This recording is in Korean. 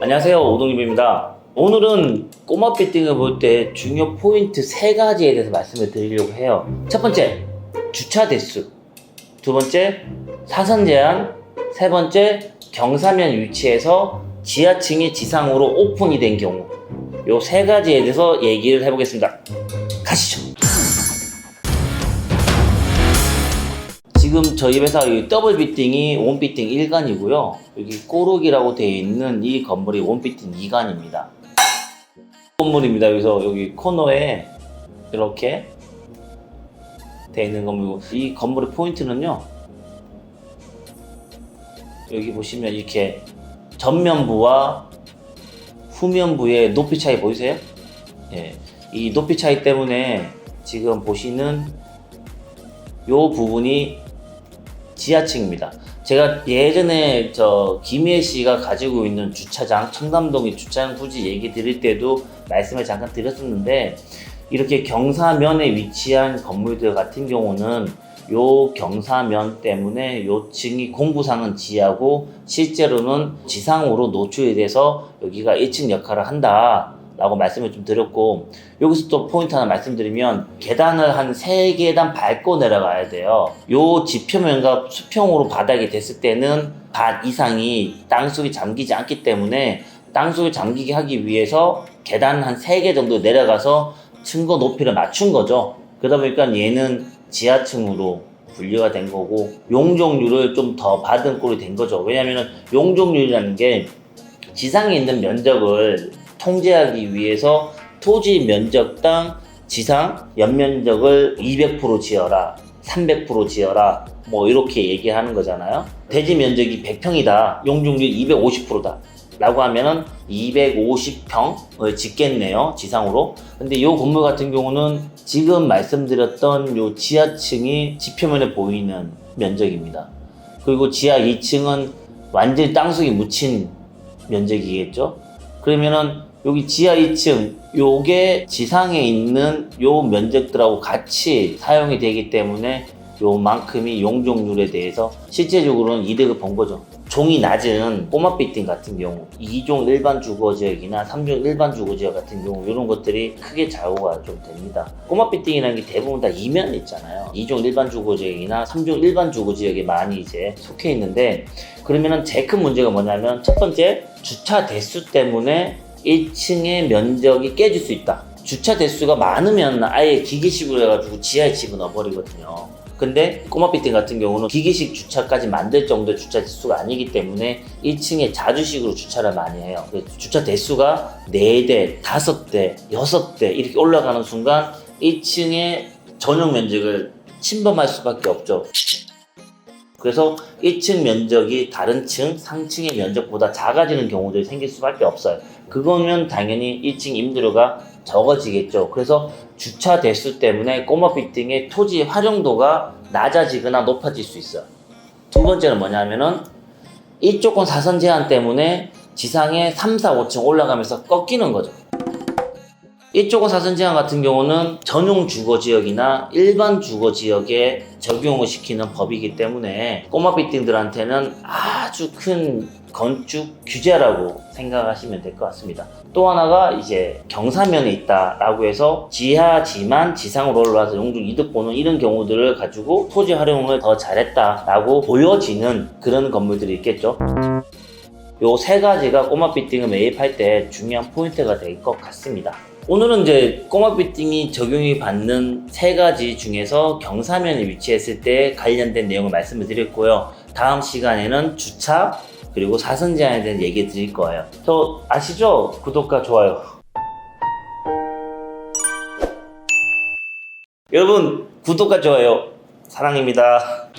안녕하세요 오동입입니다. 오늘은 꼬마 빌딩을 볼 때 중요 포인트 세 가지에 대해서 말씀을 드리려고 해요. 첫 번째 주차 대수. 두 번째 사선 제한. 세 번째 경사면 위치에서 지하층이 지상으로 오픈이 된 경우. 요 세 가지에 대해서 얘기를 해보겠습니다. 가시죠 지금 저희 회사 이 더블 비팅이 원 비팅 1간이고요. 여기 꼬르기라고 되어 있는 이 건물이 원 비팅 2간입니다. 건물입니다. 그래서 여기 코너에 이렇게 되어 있는 건물이고 이 건물의 포인트는요. 여기 보시면 이렇게 전면부와 후면부의 높이 차이 보이세요? 예. 이 높이 차이 때문에 지금 보시는 요 부분이 지하층입니다. 제가 예전에 저 김혜 씨가 가지고 있는 주차장 청담동의 주차장 부지 얘기 드릴 때도 말씀을 잠깐 드렸었는데 이렇게 경사면에 위치한 건물들 같은 경우는 요 경사면 때문에 요 층이 공구상은 지하고 실제로는 지상으로 노출이 돼서 여기가 1층 역할을 한다. 라고 말씀을 좀 드렸고 여기서 또 포인트 하나 말씀드리면 계단을 한 3계단 밟고 내려가야 돼요. 요 지표면과 수평으로 바닥이 됐을 때는 반 이상이 땅속에 잠기지 않기 때문에 땅속에 잠기게 하기 위해서 계단 한 3개 정도 내려가서 층고 높이를 맞춘 거죠. 그러다 보니까 얘는 지하층으로 분류가 된 거고 용적률을 좀 더 받은 꼴이 된 거죠. 왜냐면은 용적률이라는 게 지상에 있는 면적을 통제하기 위해서 토지 면적당 지상 연면적을 200% 지어라, 300% 지어라, 뭐 이렇게 얘기하는 거잖아요. 대지 면적이 100평이다, 용적률 250%다. 라고 하면은 250평을 짓겠네요, 지상으로. 근데 이 건물 같은 경우는 지금 말씀드렸던 요 지하층이 지표면에 보이는 면적입니다. 그리고 지하 2층은 완전히 땅속에 묻힌 면적이겠죠. 그러면은 여기 지하 2층 요게 지상에 있는 요 면적들하고 같이 사용이 되기 때문에 요만큼이 용적률에 대해서 실제적으로는 이득을 본 거죠. 종이 낮은 꼬마 빌딩 같은 경우 2종 일반 주거 지역이나 3종 일반 주거 지역 같은 경우 이런 것들이 크게 좌우가 좀 됩니다. 꼬마 빌딩이라는 게 대부분 다 이면 있잖아요. 2종 일반 주거 지역이나 3종 일반 주거 지역에 많이 이제 속해 있는데 그러면은 제일 큰 문제가 뭐냐면 첫 번째 주차 대수 때문에 1층의 면적이 깨질 수 있다. 주차 대수가 많으면 아예 기계식으로 해가지고 지하에 집어넣어 버리거든요. 근데 꼬마 빌딩 같은 경우는 기계식 주차까지 만들 정도의 주차 대수가 아니기 때문에 1층에 자주식으로 주차를 많이 해요. 그래서 주차 대수가 4대, 5대, 6대 이렇게 올라가는 순간 1층의 전용 면적을 침범할 수밖에 없죠. 그래서 1층 면적이 다른 층, 상층의 면적보다 작아지는 경우들이 생길 수밖에 없어요. 그거면 당연히 1층 임대료가 적어지겠죠. 그래서 주차 대수 때문에 꼬마 빌딩의 토지 활용도가 낮아지거나 높아질 수 있어요. 두 번째는 뭐냐면은 이쪽은 사선 제한 때문에 지상에 3, 4, 5층 올라가면서 꺾이는 거죠. 이쪽은 사선 제한 같은 경우는 전용 주거 지역이나 일반 주거 지역에 적용을 시키는 법이기 때문에 꼬마 빌딩들한테는 아주 큰 건축 규제라고 생각하시면 될 것 같습니다. 또 하나가 이제 경사면에 있다라고 해서 지하지만 지상으로 올라와서 용적 이득 보는 이런 경우들을 가지고 토지 활용을 더 잘했다라고 보여지는 그런 건물들이 있겠죠. 요 세 가지가 꼬마 빌딩을 매입할 때 중요한 포인트가 될 것 같습니다. 오늘은 이제 꼬마 빌딩이 적용이 받는 세 가지 중에서 경사면에 위치했을 때 관련된 내용을 말씀을 드렸고요. 다음 시간에는 주차 그리고 사선 제한에 대한 얘기 드릴 거예요. 저 아시죠? 구독과 좋아요. 여러분 구독과 좋아요 사랑입니다.